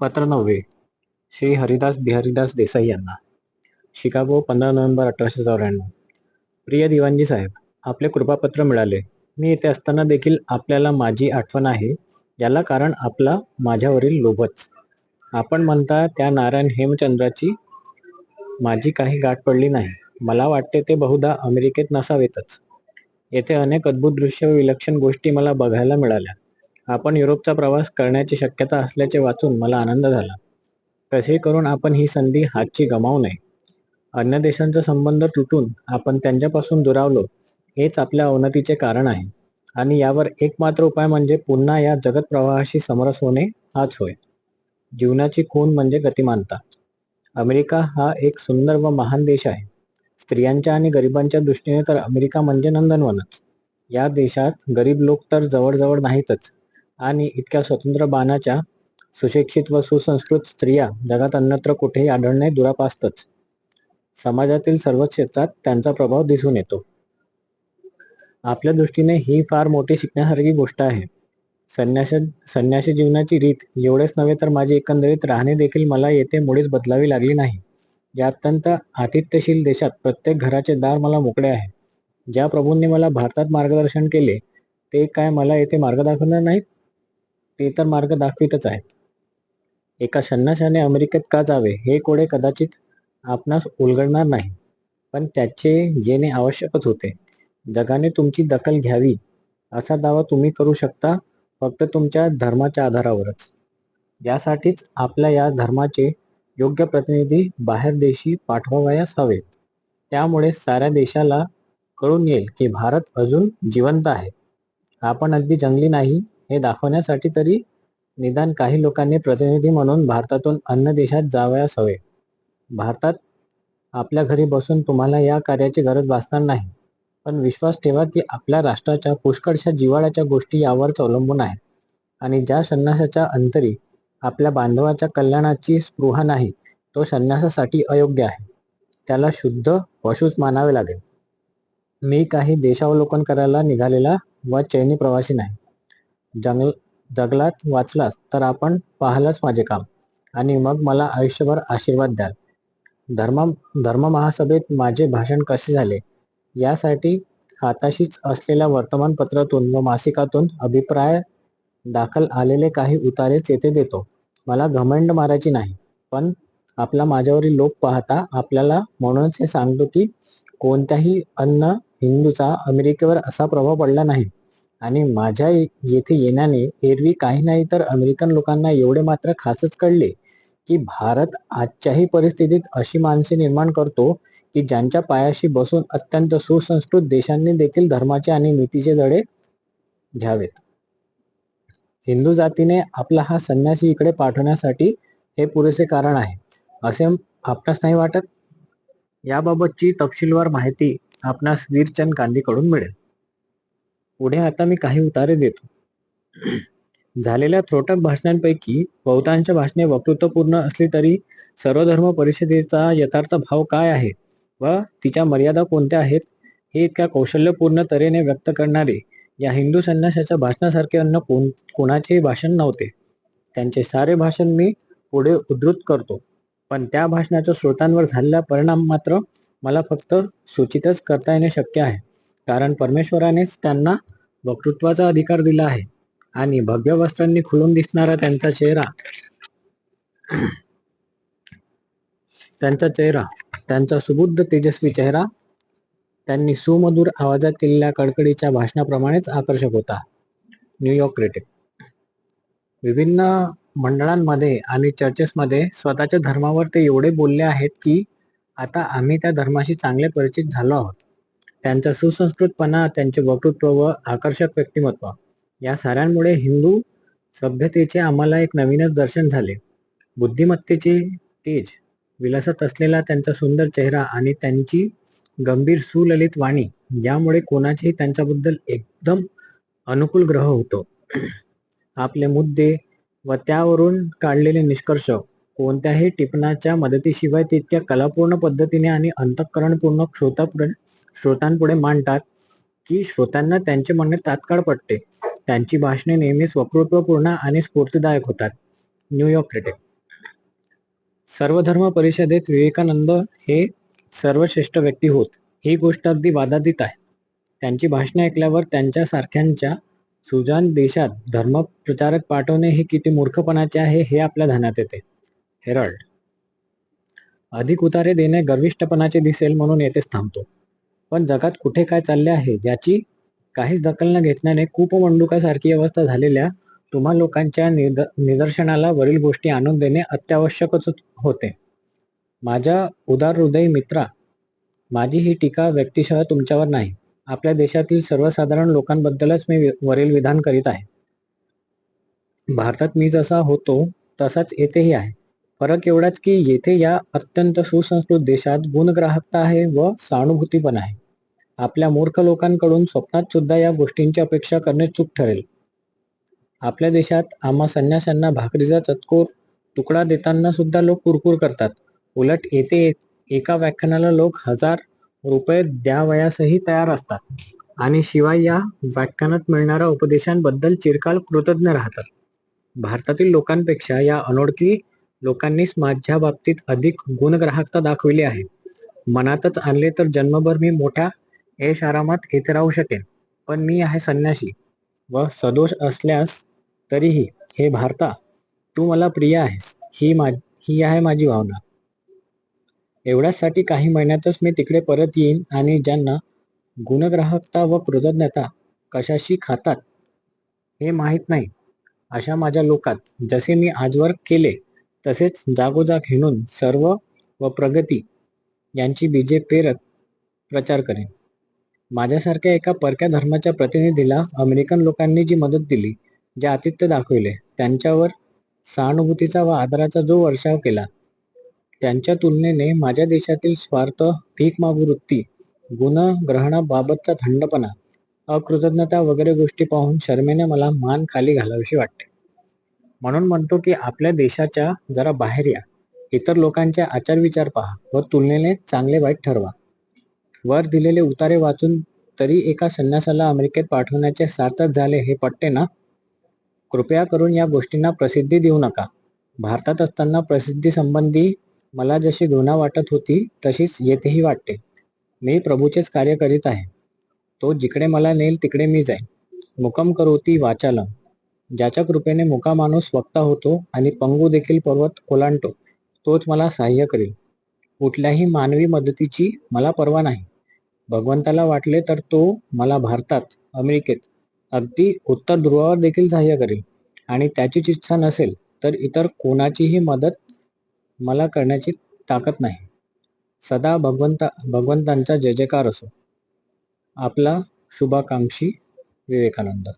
पत्र नववे श्री हरिदास बिहारीदास देसाई यांना. शिकागो पंधरा नोव्हेंबर अठराशे चौऱ्याण्णव. प्रिय दिवानजी साहेब आपले कृपापत्र मिळाले. मी येथे असताना देखील आपल्याला माझी आठवण आहे. याला कारण आपला माझ्यावरील लोभच. आपण म्हणता त्या नारायण हेमचंद्राची माझी काही गाठ पडली नाही. मला वाटते ते बहुधा अमेरिकेत नसावेतच. येथे अनेक अद्भुत दृश्य विलक्षण गोष्टी मला बघायला मिळाल्या. आपण युरोपचा प्रवास करण्याची शक्यता असल्याचे वाचून मला आनंद झाला. कसे करून आपण ही संधी हातची गमावू नये? अन्य देशांचा संबंध तुटून आपण त्यांच्यापासून दुरावलो हेच आपल्या अवनतीचे कारण आहे. आणि यावर एकमात्र उपाय म्हणजे पुन्हा या जगत प्रवाहाशी समरस होणे हाच होय. जीवनाची खून म्हणजे गतिमानता. अमेरिका हा एक सुंदर व महान देश आहे. स्त्रियांच्या आणि गरिबांच्या दृष्टीने तर अमेरिका म्हणजे नंदनवनच या देशात गरीब लोक तर जवळजवळ नाहीतच. आणि इतक्या स्वतंत्र बाणाच्या सुशिक्षित व सुसंस्कृत स्त्रिया जगात अन्यत्र कुठेही आढळणे दुरापास्तच. समाजातील सर्वच क्षेत्रात त्यांचा प्रभाव दिसून येतो. आपल्या दृष्टीने ही फार मोठी शिकण्यासारखी गोष्ट आहे. संन्यास संन्यासी जीवनाची रीत एवढेच नव्हे तर माझी एकंदरीत राहणे देखील मला येथे मुळीच बदलावी लागली नाही. या अत्यंत आतिथ्यशील देशात प्रत्येक घराचे दार मला मोकळे आहे. ज्या प्रभूंनी मला भारतात मार्गदर्शन केले ते काय मला येथे मार्ग दाखवणार नाहीत? ते तर मार्ग दाखवितच आहेत. एका संन्याशाने अमेरिकेत का जावे हे कोडे कदाचित आपणास उलगडणार नाही. पण त्याचे येणे आवश्यकच होते. जगाने तुमची दखल घ्यावी असा दावा तुम्ही करू शकता फक्त तुमच्या धर्माच्या आधारावरच. यासाठीच आपल्या या धर्माचे योग्य प्रतिनिधी बाहेर देशी पाठवावयास हवेत. त्यामुळे साऱ्या देशाला कळून येईल की भारत अजून जिवंत आहे. आपण अगदी जंगली नाही हे दाखवण्यासाठी तरी निदान काही लोकांनी प्रतिनिधी म्हणून भारतातून अन्य देशात जावयास हवे भारतात आपल्या घरी बसून तुम्हाला या कार्याची गरज भासणार नाही. पण विश्वास ठेवा की आपल्या राष्ट्राच्या पुष्कळशा जिव्हाळ्याच्या गोष्टी यावरच अवलंबून आहेत. आणि ज्या संन्यासाच्या अंतरी आपल्या बांधवाच्या कल्याणाची स्पृहा नाही तो संन्यासासाठी अयोग्य आहे. त्याला शुद्ध पशुच मानावे लागेल. मी काही देशावलोकन करायला निघालेला व चैनी प्रवासी नाही. जंगल जगलात वाचलात तर आपण पाहालच माझे काम. आणि मग मला आयुष्यभर आशीर्वाद द्याल. धर्म धर्म महासभेत माझे भाषण कसे झाले? यासाठी हाताशीच असलेल्या वर्तमानपत्रातून व मासिकातून अभिप्राय दाखल आलेले काही उतारेच येथे देतो. मला घमंड मारायची नाही पण आपला माझ्यावरील लोक पाहता आपल्याला म्हणूनच हे सांगतो की कोणत्याही अन्न हिंदूचा अमेरिकेवर असा प्रभाव पडला नाही. आणि माझ्या येथे येण्याने एरवी काही नाही तर अमेरिकन लोकांना एवढे मात्र खासच कळले की भारत आजच्याही परिस्थितीत अशी माणसे निर्माण करतो की ज्यांच्या पायाशी बसून अत्यंत सुसंस्कृत देशांनी देखील धर्माचे आणि नीतीचे धडे घ्यावेत. हिंदू जातीने आपला हा संन्यासी इकडे पाठवण्यासाठी हे पुरेसे कारण आहे. असे आपणास नाही वाटत? याबाबतची तपशीलवार माहिती आपणास वीरचंद गांधीकडून मिळेल. पुढे आता मी काही उतारे देतो. झालेल्या त्रोटक भाषणांपैकी बहुतांश भाषणे वक्तृत्वपूर्ण असली तरी सर्वधर्म परिषदेचा यथार्थ भाव काय आहे व तिच्या मर्यादा कोणत्या आहेत हे इतक्या कौशल्यपूर्ण तऱ्हेने व्यक्त करणारे या हिंदू संन्यासाच्या भाषणासारखे अन्न कोण कोणाचेही भाषण नव्हते. त्यांचे सारे भाषण मी पुढे उद्धृत करतो. पण त्या भाषणाच्या स्रोतांवर झालेला परिणाम मात्र मला फक्त सूचितच करता येणे शक्य आहे. कारण परमेश्वरानेच त्यांना वक्तृत्वाचा अधिकार दिला आहे. आणि भव्य वस्त्रांनी खुलून दिसणारा त्यांचा चेहरा त्यांचा चेहरा त्यांचा सुबुद्ध तेजस्वी चेहरा त्यांनी सुमधुर आवाजात केलेल्या कडकडीच्या भाषणाप्रमाणेच आकर्षक होता. New York critic. विभिन्न मंडळांमध्ये आणि चर्चेसमध्ये स्वतःच्या धर्मावर ते एवढे बोलले आहेत की आता आम्ही त्या धर्माशी चांगले परिचित झालो आहोत. त्यांचा सुसंस्कृतपणा त्यांचे वक्तृत्व व आकर्षक व्यक्तिमत्व. या साऱ्यांमुळे हिंदू सभ्यतेचे आम्हाला एक नवीनच दर्शन झाले. बुद्धिमत्तेचे तेज विलासत असलेला त्यांचा सुंदर चेहरा आणि त्यांची गंभीर सुललित वाणी यामुळे कोणाचेही त्यांच्याबद्दल एकदम अनुकूल ग्रह होतो. आपले मुद्दे व त्यावरून काढलेले निष्कर्ष कोणत्याही टिपणाच्या मदतीशिवाय ते इतक्या कलापूर्ण पद्धतीने आणि अंतःकरणपूर्ण श्रोतापुढे श्रोतांपुढे मांडतात की श्रोत्यांना त्यांचे म्हणणे तात्काळ पटते. त्यांची भाषणे नेहमीच वक्तृत्वपूर्ण आणि स्फूर्तीदायक होतात. न्यूयॉर्क क्रिटिक सर्वधर्म परिषदेत विवेकानंद हे सर्वश्रेष्ठ व्यक्ती होत. ही गोष्ट अगदी वादातीत आहे. त्यांची भाषणे ऐकल्यावर त्यांच्यासारख्यांच्या सुजान देशात धर्मप्रचारक पाठवणे हे किती मूर्खपणाचे आहे हे आपल्या ध्यानात येते. हेराल्ड. अधिक उतारे देणे गर्विष्ठपणाचे दिसेल म्हणून येथेच थांबतो. पण जगात कुठे काय चालले आहे याची काहीच दखल न घेतल्याने कूपमंडूकासारखी अवस्था झालेल्या तुम्हा लोकांच्या निद निदर्शनाला वरील गोष्टी आणून देणे अत्यावश्यकच होते. माझ्या उदार हृदयी मित्रा माझी ही टीका व्यक्तिशः तुमच्यावर नाही. आपल्या देशातील सर्वसाधारण लोकांबद्दलच मी वरील विधान करीत आहे. भारतात मी जसा होतो तसाच येथेही आहे. फरक एवढाच की येथे या अत्यंत सुसंस्कृत देशात गुणग्राहकता आहे व सहानुभूती पण आहे. आपल्या मूर्ख लोकांकडून स्वप्नात सुद्धा या गोष्टींची अपेक्षा करणे चूक ठरेल. आपल्या देशात आम्हा संन्याशांना भाकरीचा चतकोर तुकडा देताना सुद्धा लोक कुरकुर करतात. उलट येथे एक- एका व्याख्यानाला लोक हजार रुपये द्यावयासही तयार असतात. आणि शिवाय या व्याख्यानात मिळणाऱ्या उपदेशांबद्दल चिरकाल कृतज्ञ राहतात. भारतातील लोकांपेक्षा या अनोळखी लोकांनीच माझ्या बाबतीत अधिक गुणग्राहकता दाखविली आहे. मनातच आणले तर जन्मभर मी मोठ्या यश आरामात येथे राहू शकेन पण मी आहे संन्याशी व सदोष असल्यास तरीही हे भारता तू मला प्रिय आहेस ही मा ही आहे माझी भावना. एवढ्याचसाठी काही महिन्यातच मी तिकडे परत येईन आणि ज्यांना गुणग्राहकता व कृतज्ञता कशाशी खातात हे माहीत नाही अशा माझ्या लोकात जसे मी आजवर केले तसेच जागोजाग हिणून सर्व व प्रगती यांची बीजे पेरत प्रचार करेन. माझ्यासारख्या एका परक्या धर्माच्या प्रतिनिधीला अमेरिकन लोकांनी जी मदत दिली जे आतिथ्य दाखविले त्यांच्यावर सहानुभूतीचा व आदराचा जो वर्षाव केला त्यांच्या तुलनेने माझ्या देशातील स्वार्थ भीक गुणग्रहणाबाबतचा थंडपणा अकृतज्ञता वगैरे गोष्टी पाहून शर्मेने मला मान खाली घालावीशी वाटते. म्हणून म्हणतो की आपल्या देशाच्या जरा बाहेर या. इतर लोकांचे आचारविचार पहा व तुलनेने चांगले वाईट ठरवा. वर दिलेले उतारे वाचून तरी एका संन्यासाला अमेरिकेत पाठवण्याचे सार्थक झाले हे पटते ना? कृपया करून या गोष्टींना प्रसिद्धी देऊ नका. भारतात असताना प्रसिद्धी संबंधी मला जशी घृणा वाटत होती तशीच येथेही वाटते. मी प्रभूचेच कार्य करीत आहे. तो जिकडे मला नेईल तिकडे मी जाईन. मुकम करोती वाचालम. ज्याच्या कृपेने मुका माणूस वक्ता होतो आणि पंगू देखील पर्वत ओलांडतो तोच मला सहाय्य करेल. कुठल्याही मानवी मदतीची मला पर्वा नाही. भगवंताला वाटले तर तो मला भारतात अमेरिकेत अगदी उत्तर ध्रुवावर देखील सहाय्य करेल. आणि त्याचीच इच्छा नसेल तर इतर कोणाचीही मदत मला करण्याची ताकद नाही. सदा भगवंता भगवंतांचा जय जयकार असो. आपला शुभाकांक्षी विवेकानंद.